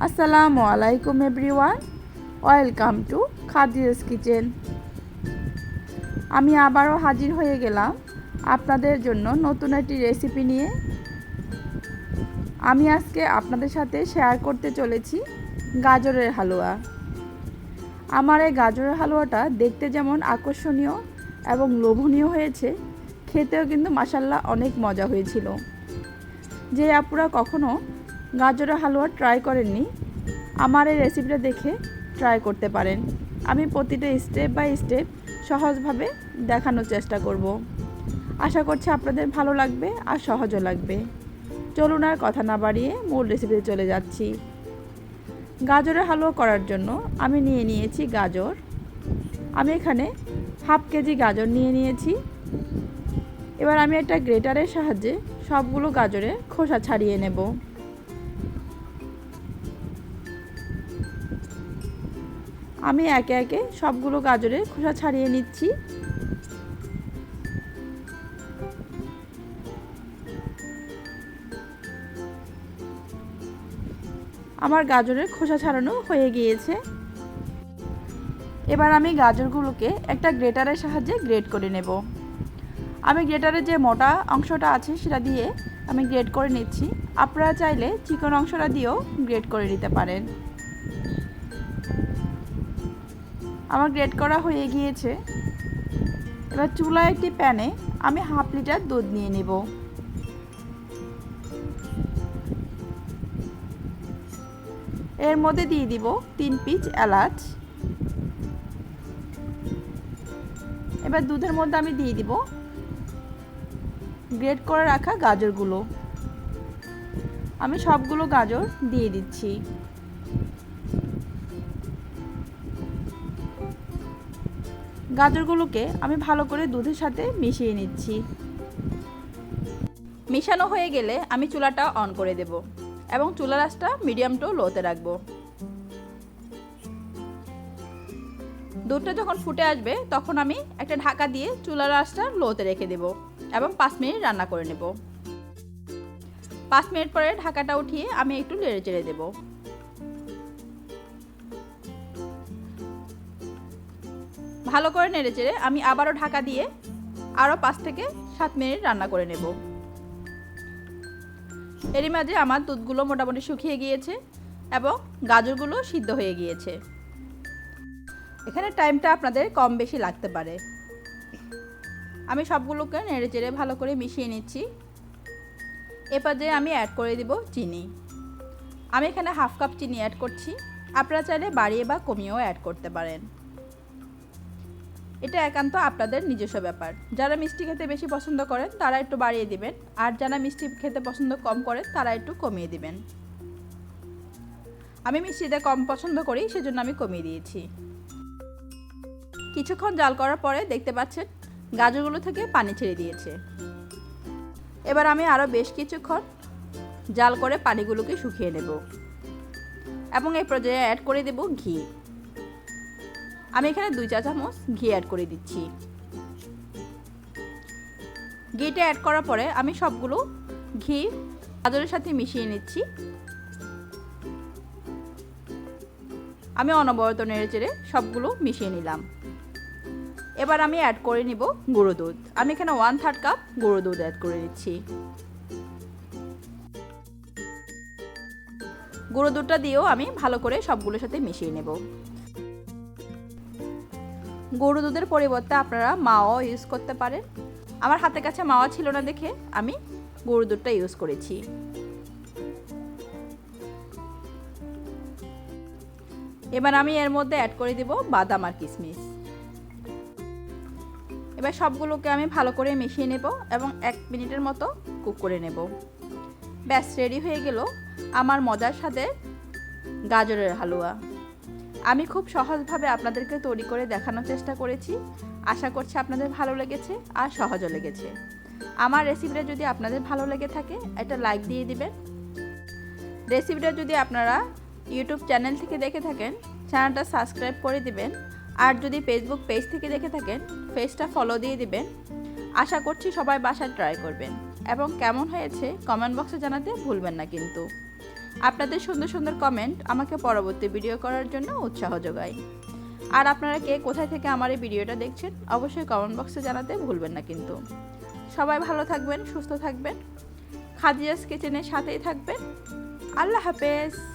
আসসালামু আলাইকুম everyone, welcome to Khadi's kitchen. আমি আবারও হাজির হয়ে গেলাম আপনাদের জন্য নতুন একটি রেসিপি নিয়ে। আমি আজকে আপনাদের সাথে শেয়ার করতে চলেছি গাজরের হালুয়া। আমার এই গাজরের হালুয়াটা দেখতে যেমন আকর্ষণীয় এবং লোভনীয় হয়েছে, খেতেও কিন্তু মাসাল্লাহ অনেক মজা হয়েছিল। যে আপুরা কখনো গাজরের হালুয়া ট্রাই করেননি। আমার এই রেসিপিটা দেখে ট্রাই করতে পারেন। আমি প্রতিটা স্টেপ বাই স্টেপ সহজভাবে দেখানোর চেষ্টা করব। আশা করছি আপনাদের ভালো লাগবে আর সহজও লাগবে। চলুন আর কথা না বাড়িয়ে মূল রেসিপিতে চলে যাচ্ছি। গাজরের হালুয়া করার জন্য আমি নিয়ে নিয়েছি গাজর। আমি এখানে হাফ কেজি গাজর নিয়ে নিয়েছি। এবার আমি একটা গ্রেটারের সাহায্যে সবগুলো গাজরের খোসা ছাড়িয়ে নেব। আমি একে একে সবগুলো গাজরের খোসা ছাড়িয়ে নিচ্ছি। আমার গাজরের খোসা ছাড়ানো হয়ে গিয়েছে। এবার আমি গাজরগুলোকে একটা গ্রেটারের সাহায্যে গ্রেট করে নেব। আমি গ্রেটারের যে মোটা অংশটা আছে সেটা দিয়ে আমি গ্রেট করে নিচ্ছি। আপনারা চাইলে চিকন অংশটা দিয়েও গ্রেট করে নিতে পারেন। আমার গ্রেট করা হয়ে গিয়েছে। এবার চুলা একটি প্যানে আমি হাফ লিটার দুধ নিয়ে নেব। এর মধ্যে দিয়ে দিব তিন পিচ এলাচ। এবার দুধের মধ্যে আমি দিয়ে দিব গ্রেট করে রাখা গাজরগুলো। আমি সবগুলো গাজর দিয়ে দিচ্ছি। গাজরগুলোকে আমি ভালো করে দুধের সাথে মিশিয়ে নিচ্ছি। মিশানো হয়ে গেলে আমি চুলাটা অন করে দেব এবং চুলা আঁচটা মিডিয়াম টু লোতে রাখব। দুধটা যখন ফুটে আসবে, তখন আমি একটা ঢাকা দিয়ে চুলার আঁচটা লোতে রেখে দেব এবং পাঁচ মিনিট রান্না করে নেব। পাঁচ মিনিট পরে ঢাকাটা উঠিয়ে আমি একটু নেড়ে চেড়ে দেবো। ভালো করে নেড়ে চেড়ে আমি আবারও ঢাকা দিয়ে আরও পাঁচ থেকে সাত মিনিট রান্না করে নেব। এরই মাঝে আমার দুধগুলো মোটামুটি শুকিয়ে গিয়েছে এবং গাজরগুলো সিদ্ধ হয়ে গিয়েছে। এখানে টাইমটা আপনাদের কম বেশি লাগতে পারে। আমি সবগুলোকে নেড়ে চেড়ে ভালো করে মিশিয়ে নিচ্ছি। এরপর যে আমি অ্যাড করে দিব চিনি। আমি এখানে হাফ কাপ চিনি অ্যাড করছি। আপনারা চাইলে বাড়িয়ে বা কমিয়েও অ্যাড করতে পারেন। এটা একান্ত আপনাদের নিজস্ব ব্যাপার। যারা মিষ্টি খেতে বেশি পছন্দ করেন, তারা একটু বাড়িয়ে দিবেন। আর যারা মিষ্টি খেতে পছন্দ কম করেন, তারা একটু কমিয়ে দিবেন। আমি মিষ্টিতে কম পছন্দ করি, সেজন্য আমি কমিয়ে দিয়েছি। কিছুক্ষণ জাল করার পরে দেখতে পাচ্ছেন, গাজরগুলো থেকে পানি ছেড়ে দিয়েছে। এবার আমি আরও বেশ কিছুক্ষণ জাল করে পানিগুলোকে শুকিয়ে নেব। এবং এই পর্যায়ে অ্যাড করে দেব ঘি। আমি এখানে দুই চা চামচ ঘি অ্যাড করে দিচ্ছি। ঘিটা অ্যাড করার পরে আমি সবগুলো ঘি গাজরের সাথে মিশিয়ে নিচ্ছি। আমি অনবরত নেড়ে চেড়ে সবগুলো মিশিয়ে নিলাম। এবার আমি অ্যাড করে নিব গুঁড়ো দুধ। আমি এখানে ওয়ান থার্ড কাপ গুঁড়ো দুধ অ্যাড করে দিচ্ছি। গুঁড়ো দুধটা দিয়েও আমি ভালো করে সবগুলোর সাথে মিশিয়ে নেব। গরু দুধের পরিবর্তে আপনারা মাও ইউজ করতে পারেন। আমার হাতের কাছে মাওয়া ছিল না দেখে আমি গরু দুধটা ইউজ করেছি। এবার আমি এর মধ্যে অ্যাড করে দেব বাদাম আর কিশমিশ এবার সবগুলোকে আমি ভালো করে মিশিয়ে নেব এবং এক মিনিটের মতো কুক করে নেব। ব্যাস রেডি হয়ে গেল আমার মজার সাথে গাজরের হালুয়া। আমি খুব সহজভাবে আপনাদেরকে তৈরি করে দেখানোর চেষ্টা করেছি। আশা করছি আপনাদের ভালো লেগেছে আর সহজও লেগেছে। আমার রেসিপিটা যদি আপনাদের ভালো লেগে থাকে, একটা লাইক দিয়ে দিবেন। রেসিপিটা যদি আপনারা ইউটিউব চ্যানেল থেকে দেখে থাকেন চ্যানেলটা সাবস্ক্রাইব করে দিবেন। আর যদি ফেসবুক পেজ থেকে দেখে থাকেন পেজটা ফলো দিয়ে দিবেন। আশা করছি সবাই বাসায় ট্রাই করবেন। এবং কেমন হয়েছে কমেন্ট বক্সে জানাতে ভুলবেন না কিন্তু। আপনাদের সুন্দর সুন্দর কমেন্ট আমাকে পরবর্তী ভিডিও করার জন্য উৎসাহ যোগায়। আর আপনারা কে কোথায় থেকে আমার এই ভিডিওটা দেখছেন, অবশ্যই কমেন্ট বক্সে জানাতে ভুলবেন না কিন্তু। সবাই ভালো থাকবেন, সুস্থ থাকবেন। খাদিজাস কিচেনের সাথেই থাকবেন। আল্লাহ হাফেজ।